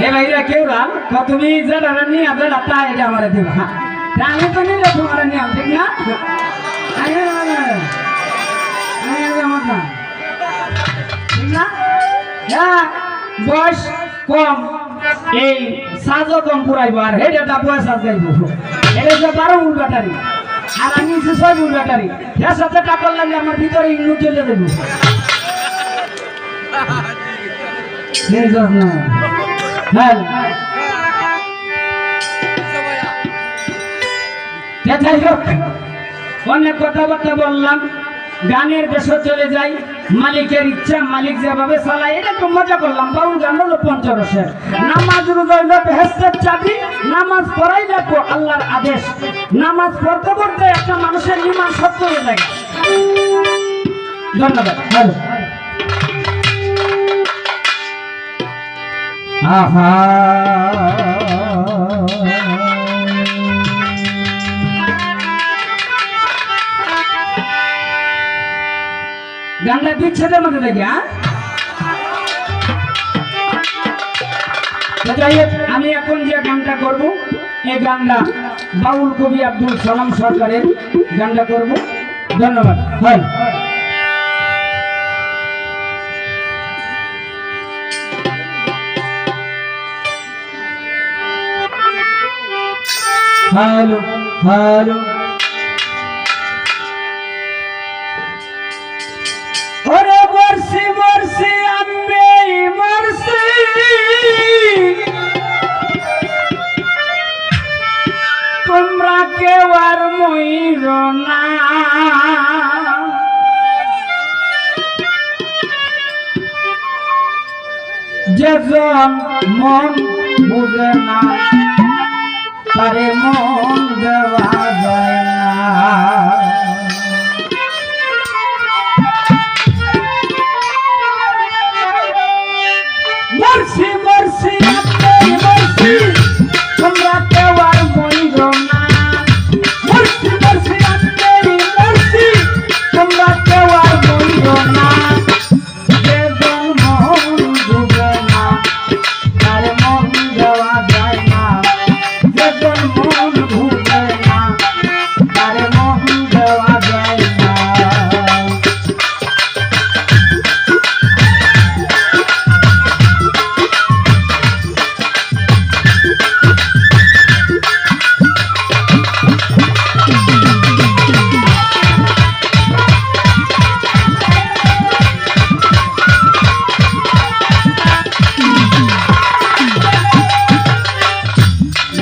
হে ভাইরা, কেউ রাম তুমি যেটা নিয়ে আসবে তা এটা আমার দিবা হ্যাঁ। তা আমি তো নিলে তোমার ঠিক না? না। ঠিক না? হ্যাঁ বয়স কম, এই সাজও কম পুরাইব, আর হেডে ডাবুয়া সাজ গাইব এটা যে, বারো মূল ব্যাটারি। আর আমি হচ্ছে ছয় মূল এর সাথে টাকা লাগলে আমার ভিতরে ইংলু চলে দেবো না হ্যাঁ যাই হোক, অনেক কথাবার্তা বললাম, গানের দেশে চলে যাই, মালিকের ইচ্ছা, মালিক যেভাবে চালায়, এটা মজা করলাম বাউল গান হলো পঞ্চরসের নামাজ রুজইল বেহেস্তের চাবি, নামাজ পড়াই দেখো আল্লাহর আদেশ। নামাজ পড়তে পড়তে একটা মানুষের ইমান সত্য হয়ে যায়। ধন্যবাদ। হ্যালো গানটা বিচ্ছেদের মধ্যে দেখি হ্যাঁ তো আমি এখন যে গানটা করব, এই গানটা বাউল কবি আব্দুল সালাম সরকারের গানটা করব। ধন্যবাদ। হয়। হ্যালো হ্যালো ওরে বর্ষি বর্ষি আনবে মরসি তোমরা কেউ আর ময়ূর না। যেজন মন বুঝে না তারে মন দেওয়া যায়। না মরছি মরছি। আপনি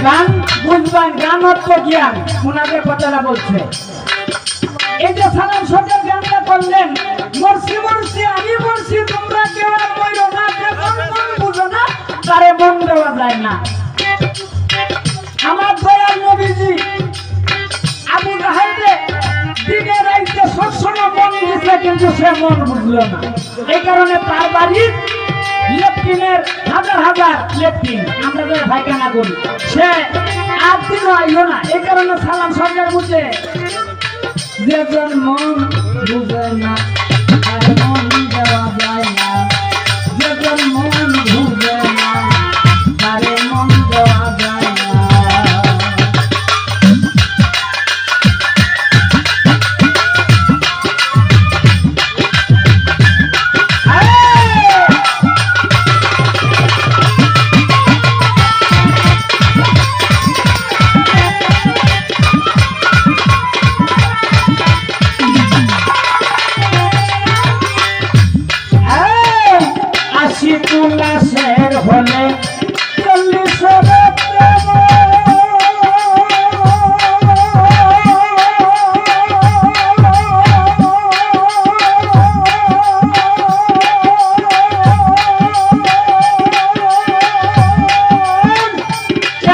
গান বুঝবেন গান অর্থ জ্ঞান ওনাদের কথাটা বলছে। এই যে সালাম সরকার গানটা করলেন মরছি মরছি আমি মরছি তোমরা কেউ আর মইরো না বুঝো না, তারে মন দেওয়া যায় না। আমার দয়াল নবীজি, আবু জাহেদে দিনে রাইতে সবসময় মন দিছে, কিন্তু সে মন বুঝলো না। এই কারণে তার বাড়ির লেফটিনের হাজার হাজার লেফটিন, আমরা যে ভাইখানা করি। সে আর দিনও আইলো না এই কারণে সালাম সরকার বুঝে যেজন মন বুঝে না, আর মন দেওয়া যায় না। যেজন মন আশি পুলাশের হলে চল্লিশের প্রেম।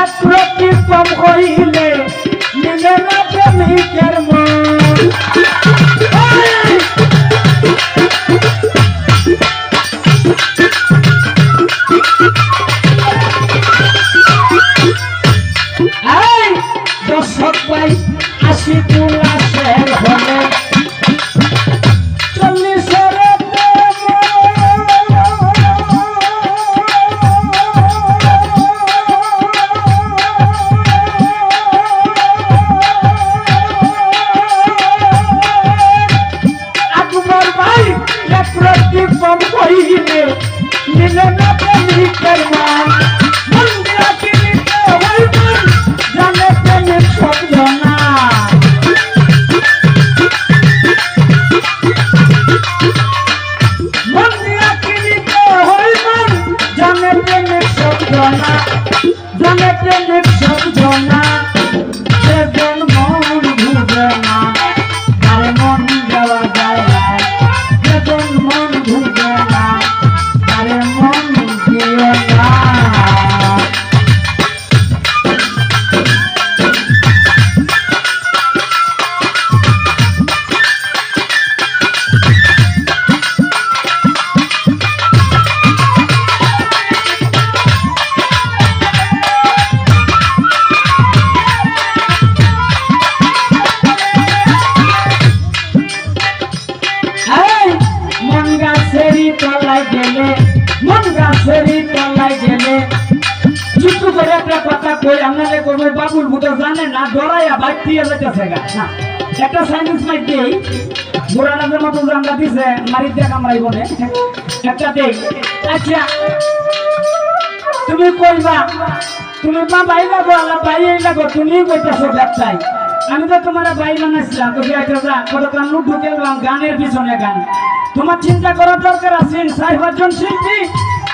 এক রতি কম হইলে মিলে না প্রেমিকের মন কই করবে বাবুল বুটো জানে না, ডরাইয়া বাইক দিয়ে যেতেছে না, একটা সাইন্স মাইক দেই বুড়ানাদের মতো জানলা দিছে মারিতে কামড়াইব না একটা দেই আচ্ছা তুমি কইবা, তুমি মা ভাই লাগো আল্লাহ ভাই এই লাগো, তুমি কইতাছো ব্যবসায়। আমি তো তোমার ভাই বানাইছিলাম, তো বিয়াকে যা, কত গান ঢুকে গেলাম, গানের পিছনে গান। তোমার চিন্তা করার দরকার আছে সাই পাঁচজন শিল্পী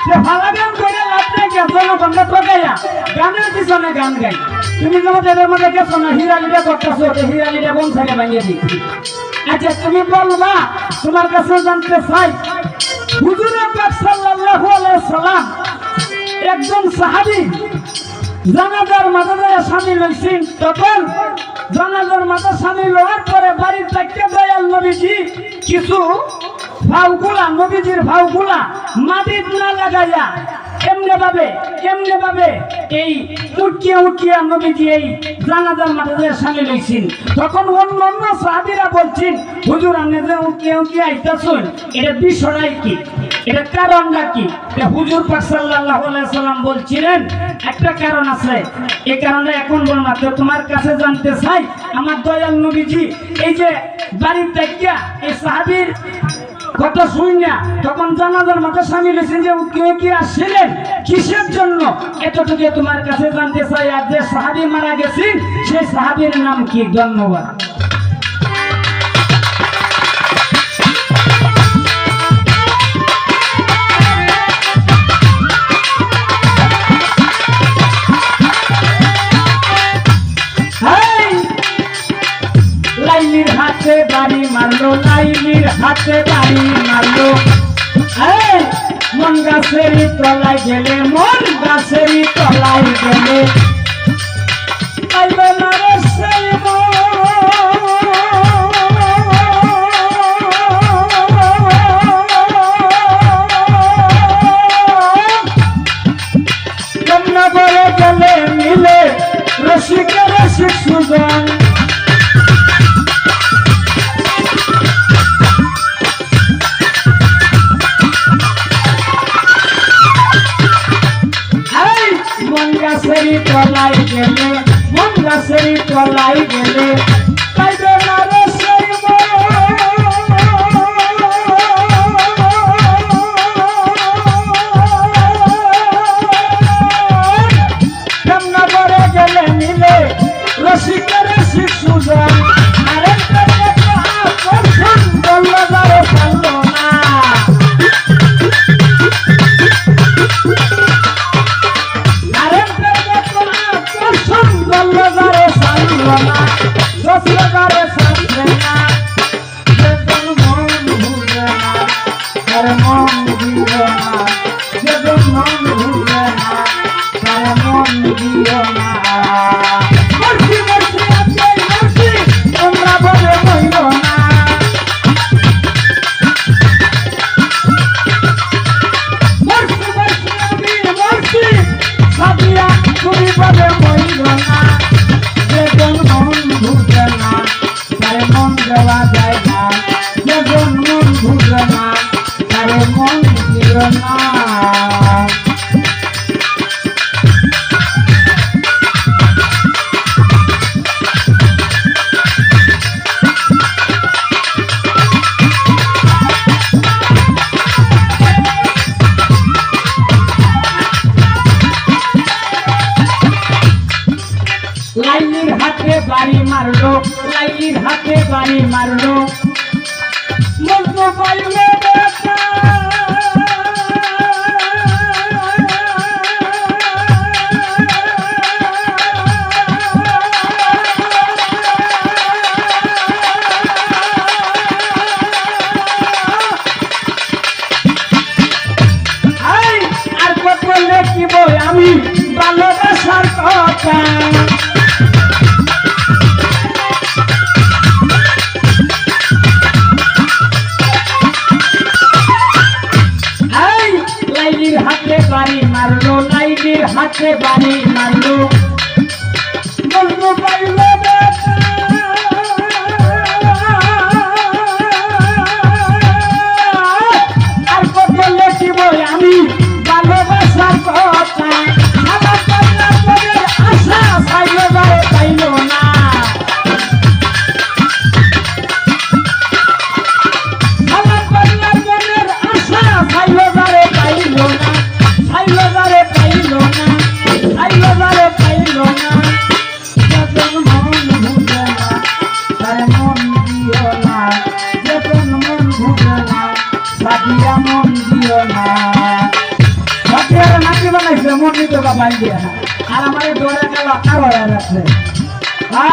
যে ভালো গান করে লাভ নেই কে জনগণকে ঠকাইয়া গানের পিছনে গান গাই। তুমি যেমন এদের মধ্যে গেছো না, হিরালিটা করতেছো হিরালিটা বন থেকে ভাঙিয়ে দিচ্ছি আচ্ছা তুমি বলবা, তোমার কাছে জানতে চাই হুজুর পাক সাল্লাল্লাহু আলাইহি সাল্লাম একজন সাহাবী জানাজার মাথা দিয়ে স্বামী লইছেন তখন জানাজার মাথা স্বামী লওয়ার পরে বাড়ির থেকে দয়াল নবীজি কিছু ভাউগুলা, নবীজির ভাউগুলা, মাটির না লাগাইয়া এমনে ভাবে এমনে ভাবে এই উটকিয়া উটকিয়া নবীজি এই জানাজার দিয়ে স্বামী লইছেন। তখন অন্য অন্য সাহাবিরা বলছেন, হুজুর, আপনি যে উটকিয়া উটকিয়া আইতাছেন, এটা বিষয়টাই কি? এটা কারণটা কি? হুজুর পাক সাল্লাল্লাহু আলাইহি সাল্লাম বলছিলেন, একটা কারণ আছে। এই কারণে এখন বল না তোমার কাছে জানতে চাই, আমার দয়াল নবীজি, এই যে বাড়ির দেখিয়া, এই সাহাবীর কথা শুন না। তখন জানাজার মাথা স্বামী লেছেন যে, কে কে আসছিলেন? কিসের জন্য? এতটুকু তোমার কাছে জানতে চাই। আর যে সাহাবী মারা গেছেন, সেই সাহাবীর নাম কি? ধন্যবাদ। লাইলির পারি মারলো। মন গাছের তলায় গেলে মন গাছের তলায় গেলে। পাইবে গেলে মন গাছেরই তলায় গেলে না রে কেমনা লাইলির হাতে বাড়ি মারলো লাইলির হাতে বাড়ি মারলো মজনু পাইলে দেখা বলব আমি হাতে বাড়ি মারলো লাইলির হাতে বাড়ি মারলো। টাকা পাই দিয়া আর আমার ডোরে গেল খাবার রাখলে আ